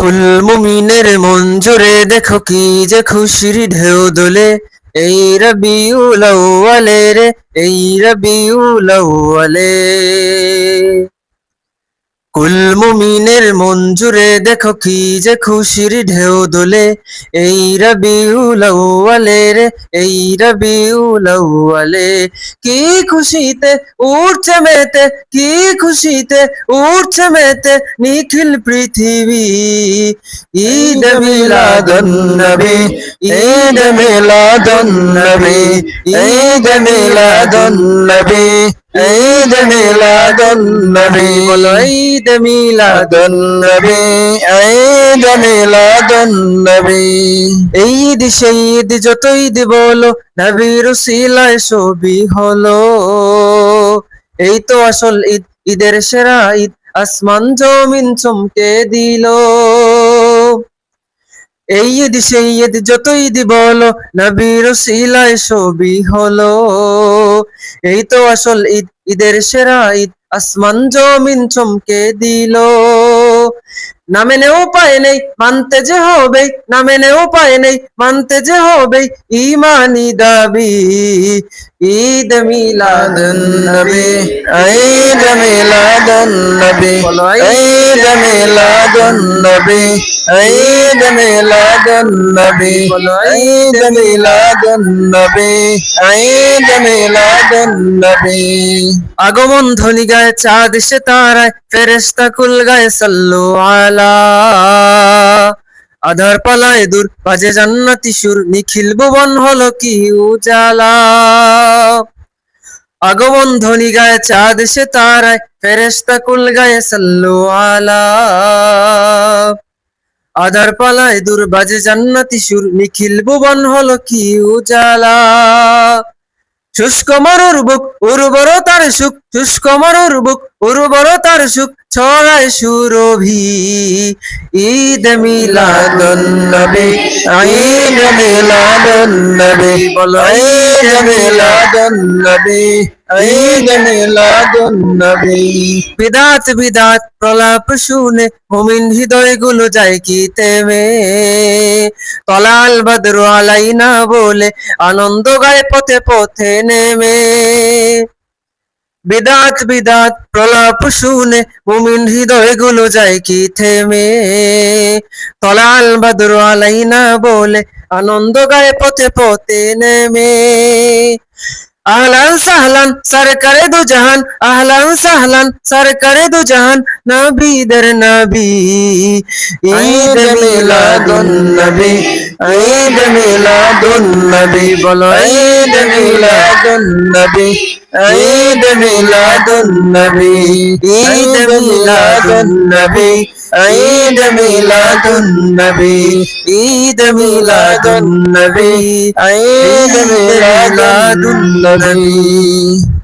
কুল মুমিনের মন জুড়ে দেখো কি যে খুশির ঢেউ দোলে। এই রবিউল আউয়ালে রে এই রবিউল আউয়ালে কুল মুমিনের মন জুড়ে দেখো কি যে খুশির ঢেউ দোলে। এই রবিউল আউয়ালে রে এই রবিউল আউয়ালে। কি খুশিতে উঠছে মেতে, কি খুশিতে উঠছে মেতে নিখিল পৃথিবী। ঈদ মিলাদুন নবী, ঈদ মিলাদুন নবী, ঈদ মিলাদুন নবী। ঈদ মিলাদুন নবী বলো ঈদ মিলাদুন নবী ঈদ মিলাদুন নবী এই ঈদ সেই ঈদ যত ঈদ বলো নবীর সবই হলো। এই তো আসল ঈদ ঈদের সেরা ঈদ আসমান জমিন চমকে দিল। এই ঈদ সেই ঈদ যত ঈদ বলো নবীর সিলায় সবই হলো। এই তো আসল ঈদ ঈদের সেরা ঈদ আসমান জমিন চমকে দিল। না মেনে উপায় নেই, মানতে যে হবে না মেনে উপায় নেই, মানতে যে হবে, ইমানি দাবি। ঈদ মিলাদুন নবী, ঈদ মিলাদুন নবী, ঈদ মিলাদুন নবী, ঈদ মিলাদুন নবী, ঈদ মিলাদুন নবী, ঈদ মিলাদুন নবী। আগমন ধ্বনি গায়ে চাঁদ সে তারায় ফেরেশতা কুল গায়ে সাল্লু আলা আধার পালায় দূর, বাজে জান্নাতি সুর, নিখিল ভুবন হলো কি উজালা। আগমন ধ্বনি গায়ে চাঁদ সে তারায় ফেরেশতা কুল গায়ে সাল্লু আলা। আধার পালায় দূর, বাজে জান্নাতি সুর, নিখিল ভুবন হলো কি উজালা। শুষ্ক মরুর বুক, উর্বরতার সুখ, শুষ্ক মরুর বুক, উর্বরতার সুখ ছড়ায় সুরভি, ঈদ মিলাদুন নবী ঈদ মিলাদুন বলো ঈদ মিলাদুন ঈদ বিদাত বিদাত, প্রলাপ শুনে মুমিন হৃদয়গুলো যায় কি তেমে তলাল বদর আলাইনা বলে আনন্দ গায়ে পথে পথে নেমে। বিদাত বিদাত প্রলাপ শুনে মুমিন হৃদয়গুলো যায় কি থেমে? তলাল বদর আলাইনা বলে আনন্দ গায়ে পথে পথে নেমে। আহলান সাহলান সরকারে দু জাহান। আহলান সাহলান সরকারে দু জাহান। নবীদের নবী ঈদ মিলাদুন নবী। ঈদ মিলাদুন নবী বলো, ঈদ মিলাদুন নবী, ঈদ মিলাদুন নবী, ঈদ মিলাদুন নবী, ঈদ মিলাদুন নবী, ঈদ মিলাদুন নবী, ঈদ মিলাদুন নবী।